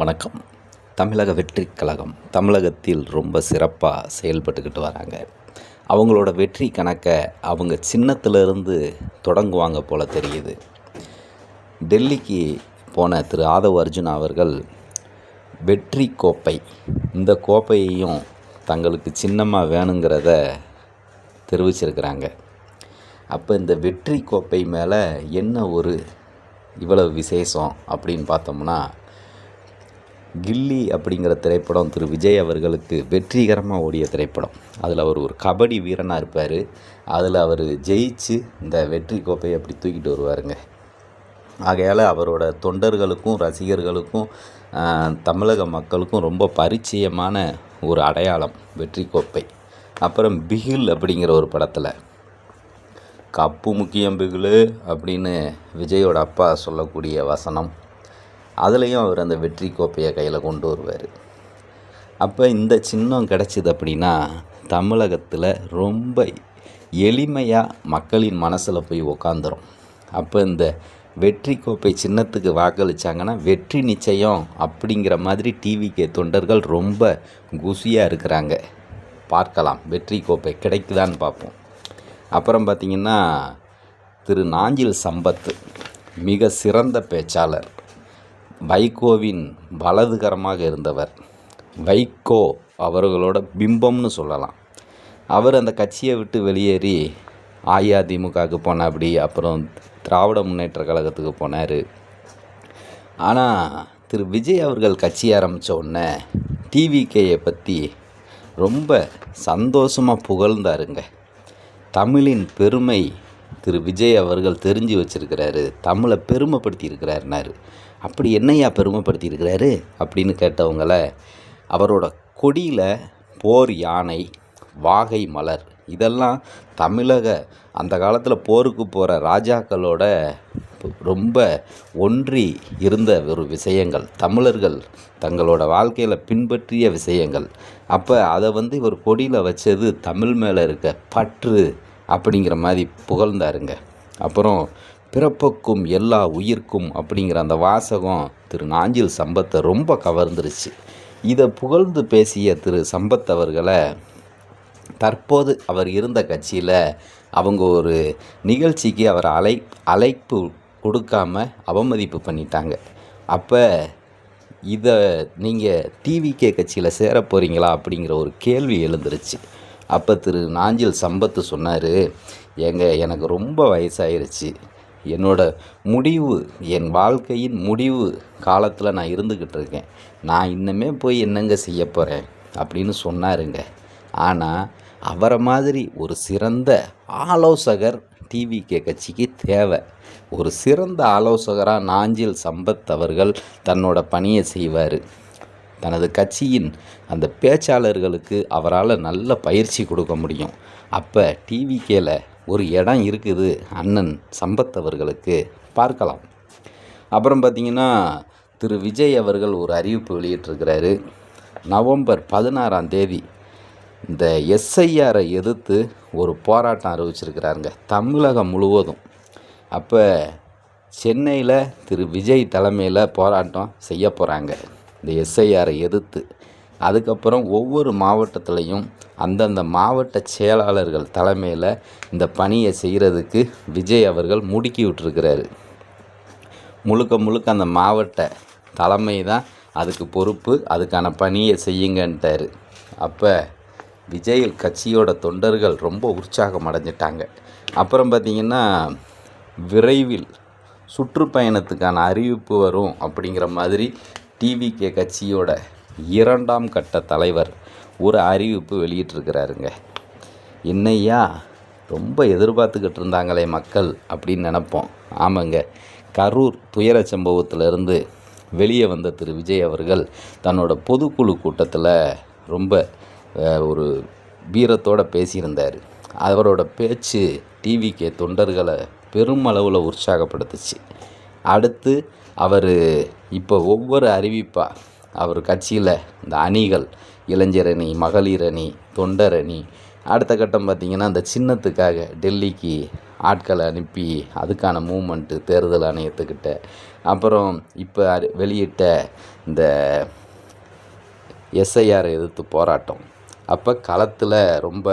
வணக்கம். தமிழக வெற்றிக் கழகம் தமிழகத்தில் ரொம்ப சிறப்பாக செயல்பட்டுக்கிட்டு வராங்க. அவங்களோட வெற்றி கணக்கை அவங்க சின்னத்திலிருந்து தொடங்குவாங்க போல தெரியுது. டெல்லிக்கு போன திரு ஆதவ் அர்ஜுன் அவர்கள் வெற்றி கோப்பை இந்த கோப்பையையும் தங்களுக்கு சின்னமாக வேணுங்கிறத தெரிவிச்சிருக்கிறாங்க. அப்போ இந்த வெற்றி கோப்பை மேலே என்ன ஒரு இவ்வளவு விசேஷம் அப்படின்னு பார்த்தோம்னா கில்லி அப்படிங்கிற திரைப்படம் திரு விஜய் அவர்களுக்கு வெற்றிகரமாக ஓடிய திரைப்படம். அதில் அவர் ஒரு கபடி வீரனாக இருப்பார். அதில் அவர் ஜெயிச்சு இந்த வெற்றி கோப்பையை அப்படி தூக்கிட்டு வருவாருங்க. ஆகையால் அவரோட தொண்டர்களுக்கும் ரசிகர்களுக்கும் தமிழக மக்களுக்கும் ரொம்ப பரிச்சயமான ஒரு அடையாளம் வெற்றி கோப்பை. அப்புறம் பிகில் அப்படிங்கிற ஒரு படத்தில். கப்பு முக்கியம் பிகிலு அப்படின்னு விஜயோட அப்பா சொல்லக்கூடிய வசனம். அதுலேயும் அவர் அந்த வெற்றி கோப்பையை கையில் கொண்டு வருவார். அப்போ இந்த சின்னம் கிடச்சிது அப்படின்னா தமிழகத்தில் ரொம்ப எளிமையாக மக்களின் மனசில் போய் உக்காந்துரும். அப்போ இந்த வெற்றி கோப்பை சின்னத்துக்கு வாக்களிச்சாங்கன்னா வெற்றி நிச்சயம் அப்படிங்கிற மாதிரி டிவிகே தொண்டர்கள் ரொம்ப குசியாக இருக்கிறாங்க. பார்க்கலாம் வெற்றி கோப்பை கிடைக்குதான்னு பார்ப்போம். அப்புறம் பார்த்திங்கன்னா திரு நாஞ்சில் சம்பத் மிக சிறந்த பேச்சாளர். வைகோவின் வலதுகரமாக இருந்தவர். வைகோ அவர்களோட பிம்பம்னு சொல்லலாம். அவர் அந்த கட்சியை விட்டு வெளியேறி அஇஅதிமுகவுக்கு போனாப்படி அப்புறம் திராவிட முன்னேற்ற கழகத்துக்கு போனார். ஆனால் திரு விஜய் அவர்கள் கட்சி ஆரம்பித்த உடனே டிவிகேயை பற்றி ரொம்ப சந்தோஷமாக புகழ்ந்தாருங்க. தமிழின் பெருமை திரு விஜய் அவர்கள் தெரிஞ்சு வச்சிருக்கிறாரு தமிழை பெருமைப்படுத்தி இருக்கிறாருனாரு அப்படி என்னையா பெருமைப்படுத்தி இருக்கிறாரு அப்படின்னு கேட்டவங்கள அவரோட கொடியில் போர் யானை வாகை மலர் இதெல்லாம் தமிழக அந்த காலத்தில் போருக்கு போகிற ராஜாக்களோட ரொம்ப ஒன்றி இருந்த ஒரு விஷயங்கள். தமிழர்கள் தங்களோட வாழ்க்கையில் பின்பற்றிய விஷயங்கள். அப்போ அதை வந்து இவர் கொடியில் வச்சது தமிழ் மேலே இருக்க பற்று அப்படிங்கிற மாதிரி புகழ்ந்தாருங்க. அப்புறம் பிறப்புக்கும் எல்லா உயிர்க்கும் அப்படிங்கிற அந்த வாசகம் திரு நாஞ்சில் சம்பத்தை ரொம்ப கவர்ந்துருச்சு. இதை புகழ்ந்து பேசிய திரு சம்பத் அவர்களை தற்போது அவர் இருந்த கட்சியில் அவங்க ஒரு நிகழ்ச்சிக்கு அவர் அழை அழைப்பு கொடுக்காம அவமதிப்பு பண்ணிட்டாங்க. அப்போ இதை நீங்கள் டிவிகே கட்சியில் சேர போகிறீங்களா அப்படிங்கிற ஒரு கேள்வி எழுந்துருச்சு. அப்போ திரு நாஞ்சில் சம்பத்து சொன்னார் ஏங்க எனக்கு ரொம்ப வயசாயிருச்சு. என்னோட முடிவு என் வாழ்க்கையின் முடிவு காலத்தில் நான் இருந்துக்கிட்டு இருக்கேன். நான் இன்னமே போய் என்னங்க செய்ய போகிறேன் அப்படின்னு சொன்னாருங்க. ஆனால் அவரை மாதிரி ஒரு சிறந்த ஆலோசகர் டிவிகே கட்சிக்கு தேவை. ஒரு சிறந்த ஆலோசகராக நாஞ்சில் சம்பத் அவர்கள் தன்னோட பணியை செய்வார். தனது கட்சியின் அந்த பேச்சாளர்களுக்கு அவரால் நல்ல பயிற்சி கொடுக்க முடியும். அப்போ டிவிகேல ஒரு இடம் இருக்குது அண்ணன் சம்பத் அவர்களுக்கு பார்க்கலாம். அப்புறம் பார்த்திங்கன்னா திரு விஜய் அவர்கள் ஒரு அறிவிப்பு வெளியிட்டிருக்கிறாரு. நவம்பர் பதினாறாம் தேதி இந்த எஸ்ஐஆரை எதிர்த்து ஒரு போராட்டம் அறிவிச்சிருக்கிறாருங்க தமிழகம் முழுவதும். அப்போ சென்னையில் திரு விஜய் தலைமையில் போராட்டம் செய்ய போகிறாங்க இந்த எஸ்ஐஆரை எதிர்த்து. அதுக்கப்புறம் ஒவ்வொரு மாவட்டத்துலேயும் அந்தந்த மாவட்ட செயலாளர்கள் தலைமையில் இந்த பணியை செய்கிறதுக்கு விஜய் அவர்கள் முடுக்கி விட்டுருக்கிறாரு. முழுக்க முழுக்க அந்த மாவட்ட தலைமை தான் அதுக்கு பொறுப்பு அதுக்கான பணியை செய்யுங்கன்ட்டார். அப்போ விஜய் கட்சியோட தொண்டர்கள் ரொம்ப உற்சாகம் அடைஞ்சிட்டாங்க. அப்புறம் பார்த்திங்கன்னா விரைவில் சுற்றுப்பயணத்துக்கான அறிவிப்பு வரும் அப்படிங்கிற மாதிரி டிவிகே கட்சியோட இரண்டாம் கட்ட தலைவர் ஒரு அறிவிப்பு வெளியிட்டிருக்கிறாருங்க. என்னையா? ரொம்ப எதிர்பார்த்துக்கிட்டு இருந்தாங்களே மக்கள் அப்படின்னு நினப்போம். ஆமாங்க. கரூர் துயர சம்பவத்திலிருந்து வெளியே வந்த திரு. விஜய் அவர்கள் தன்னோட பொதுக்குழு கூட்டத்தில் ரொம்ப ஒரு வீரத்தோடு பேசியிருந்தார். அவரோட பேச்சு டிவிகே தொண்டர்களை பெருமளவில் உற்சாகப்படுத்துச்சு. அடுத்து அவர் இப்போ ஒவ்வொரு அறிவிப்பாக அவர் கட்சியில் இந்த அணிகள் இளைஞர் அணி மகளிர் அணி தொண்டர் அணி அடுத்த கட்டம் பார்த்திங்கன்னா இந்த சின்னத்துக்காக டெல்லிக்கு ஆட்களை அனுப்பி அதுக்கான மூமெண்ட்டு தேர்தல் ஆணையத்துக்கிட்ட. அப்புறம் இப்போ வெளியிட்ட இந்த எஸ்ஐஆர் எதிர்த்து போராட்டம். அப்போ களத்தில் ரொம்ப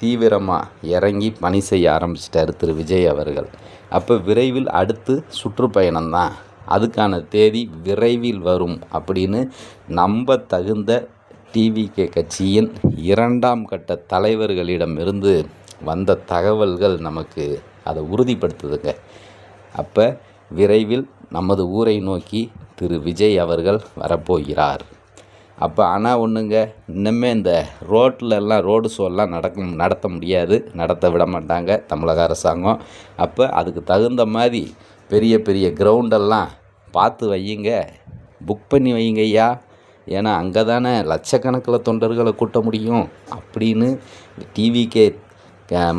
தீவிரமாக இறங்கி பணி செய்ய ஆரம்பிச்சிட்டாரு திரு. விஜய் அவர்கள். அப்போ விரைவில் அடுத்து சுற்றுப்பயணம் தான் அதுக்கான தேதி விரைவில் வரும் அப்படின்னு நம்ப தகுந்த டிவிகே கட்சியின் இரண்டாம் கட்ட தலைவர்களிடமிருந்து வந்த தகவல்கள் நமக்கு அதை உறுதிப்படுத்துதுங்க. அப்போ விரைவில் நமது ஊரை நோக்கி திரு விஜய் அவர்கள் வரப்போகிறார். அப்போ ஆனால் ஒன்றுங்க இன்னுமே இந்த ரோட்லெல்லாம் ரோடு ஷோலாம் நடக்கும் நடத்த முடியாது நடத்த விட மாட்டாங்க தமிழக அரசாங்கம். அப்போ அதுக்கு தகுந்த மாதிரி பெரிய பெரிய கிரவுண்டெல்லாம் பார்த்து வையுங்க. புக் பண்ணி வையுங்க ஐயா ஏன்னா அங்கே தானே லட்சக்கணக்கில் தொண்டர்களை கூட்ட முடியும். அப்படின்னு டிவிகே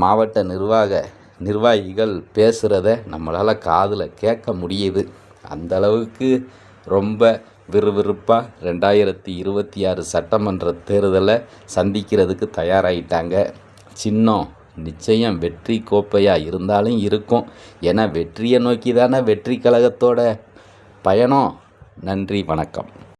மாவட்ட நிர்வாக நிர்வாகிகள் பேசுகிறத நம்மளால் காதில் கேட்க முடியுது. அந்த அளவுக்கு ரொம்ப விறுவிறுப்பாக ரெண்டாயிரத்தி இருபத்தி ஆறு சட்டமன்ற தேர்தலை சந்திக்கிறதுக்கு தயாராகிட்டாங்க சின்னம் நிச்சயம் வெற்றி கோப்பையாக இருந்தாலும் இருக்கும். ஏன்னா வெற்றியை நோக்கி தானே வெற்றி கழகத்தோட பயணம். நன்றி வணக்கம்.